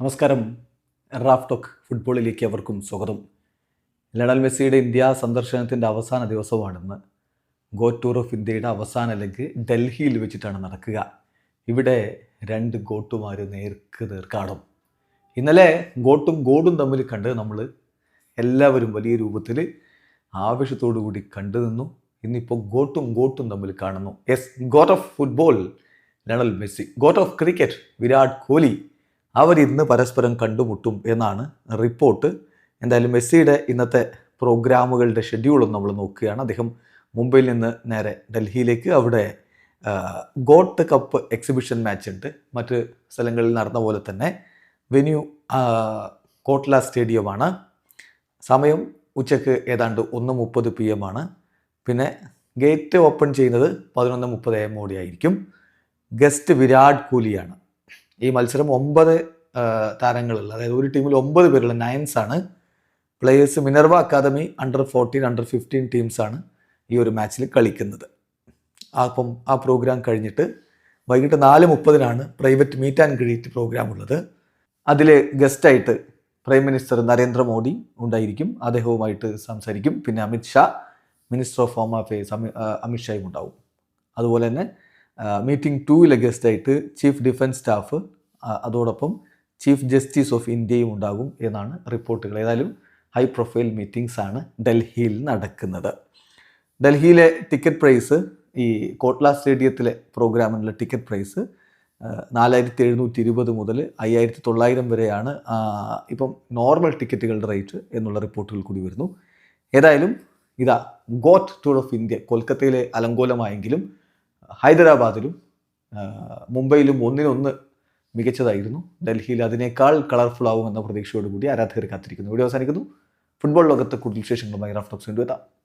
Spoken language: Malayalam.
നമസ്കാരം. റാഫ് ടോക്ക് ഫുട്ബോളിലേക്ക് അവർക്കും സ്വാഗതം. ലണൽ മെസ്സിയുടെ ഇന്ത്യ സന്ദർശനത്തിന്റെ അവസാന ദിവസമാണിന്ന്. ഗോ ടൂർ ഓഫ് ഇന്ത്യയുടെ അവസാന ലെഗ് ഡൽഹിയിൽ വെച്ചിട്ടാണ് നടക്കുക. ഇവിടെ രണ്ട് ഗോട്ടുമാർ നേർക്ക് നേർക്കാടും. ഇന്നലെ ഗോട്ടും ഗോഡും തമ്മിൽ കണ്ട് നമ്മൾ എല്ലാവരും വലിയ രൂപത്തിൽ ആവേശത്തോടു കൂടി കണ്ടു നിന്നു. ഇന്നിപ്പോൾ ഗോട്ടും ഗോട്ടും തമ്മിൽ കാണുന്നു. Yes GOAT of football Lionel Messi. GOAT of cricket Virat Kohli. അവരിന്ന് പരസ്പരം കണ്ടുമുട്ടും എന്നാണ് റിപ്പോർട്ട്. എന്തായാലും മെസ്സിയുടെ ഇന്നത്തെ പ്രോഗ്രാമുകളുടെ ഷെഡ്യൂളും നമ്മൾ നോക്കുകയാണ്. അദ്ദേഹം മുംബൈയിൽ നിന്ന് നേരെ ഡൽഹിയിലേക്ക്. അവിടെ ഗോട്ട് കപ്പ് എക്സിബിഷൻ മാച്ച് ഉണ്ട് മറ്റ് സ്ഥലങ്ങളിൽ നടന്ന പോലെ തന്നെ വെന്യൂ കോട്ട്ല സ്റ്റേഡിയമാണ്. സമയം ഉച്ചയ്ക്ക് ഏതാണ്ട് ഒന്ന് മുപ്പത് പി എം ആണ്. പിന്നെ ഗേറ്റ് ഓപ്പൺ ചെയ്യുന്നത് പതിനൊന്ന് മുപ്പത് എം ഓടി ആയിരിക്കും. ഗസ്റ്റ് വിരാട് കോഹ്ലിയാണ്. ഈ മത്സരം ഒമ്പത് താരങ്ങളുള്ള അതായത് ഒരു ടീമിൽ ഒമ്പത് പേരുള്ള നയൻസ് ആണ്. Players Minerva academy under fourteen under fifteen ടീംസാണ് ഈ ഒരു മാച്ചിൽ കളിക്കുന്നത്. അപ്പം ആ പ്രോഗ്രാം കഴിഞ്ഞിട്ട് വൈകിട്ട് നാല് മുപ്പതിനാണ് private meet and greet programme ഉള്ളത്. അതിൽ ഗസ്റ്റായിട്ട് പ്രൈം മിനിസ്റ്റർ നരേന്ദ്രമോദി ഉണ്ടായിരിക്കും. അദ്ദേഹവുമായിട്ട് സംസാരിക്കും. പിന്നെ Amit Shah minister of home affairs Amit ഷായും ഉണ്ടാവും. അതുപോലെ തന്നെ മീറ്റിംഗ് ടൂവിലെ ഗസ്റ്റായിട്ട് ചീഫ് ഡിഫൻസ് സ്റ്റാഫ് അതോടൊപ്പം ചീഫ് ജസ്റ്റിസ് ഓഫ് ഇന്ത്യയും ഉണ്ടാകും എന്നാണ് റിപ്പോർട്ടുകൾ ഏതായാലും ഹൈ പ്രൊഫൈൽ മീറ്റിംഗ്സ് ആണ് ഡൽഹിയിൽ നടക്കുന്നത്. ഡൽഹിയിലെ ടിക്കറ്റ് പ്രൈസ് ഈ കോട്ട്ല സ്റ്റേഡിയത്തിലെ പ്രോഗ്രാമിനുള്ള ടിക്കറ്റ് പ്രൈസ് നാലായിരത്തി എഴുന്നൂറ്റി ഇരുപത് മുതൽ അയ്യായിരത്തി തൊള്ളായിരം വരെയാണ് ഇപ്പം നോർമൽ ടിക്കറ്റുകളുടെ റേറ്റ് എന്നുള്ള റിപ്പോർട്ടുകൾ കൂടി വരുന്നു. ഏതായാലും ഇതാ ഗോട്ട് ടൂർ ഓഫ് ഇന്ത്യ കൊൽക്കത്തയിലെ അലങ്കോലമായെങ്കിലും ഹൈദരാബാദിലും മുംബൈയിലും ഒന്നിനൊന്ന് മികച്ചതായിരുന്നു. ഡൽഹിയിൽ അതിനേക്കാൾ കളർഫുൾ ആവുമെന്ന പ്രതീക്ഷയോടുകൂടി ആരാധകർ കാത്തിരിക്കുന്നു. ഇവിടെ അവസാനിക്കുന്നു. ഫുട്ബോൾ ലോകത്ത് കൂടുതൽ വിശേഷങ്ങളുമായി ടോക്സ് കൊണ്ടുവെത്താം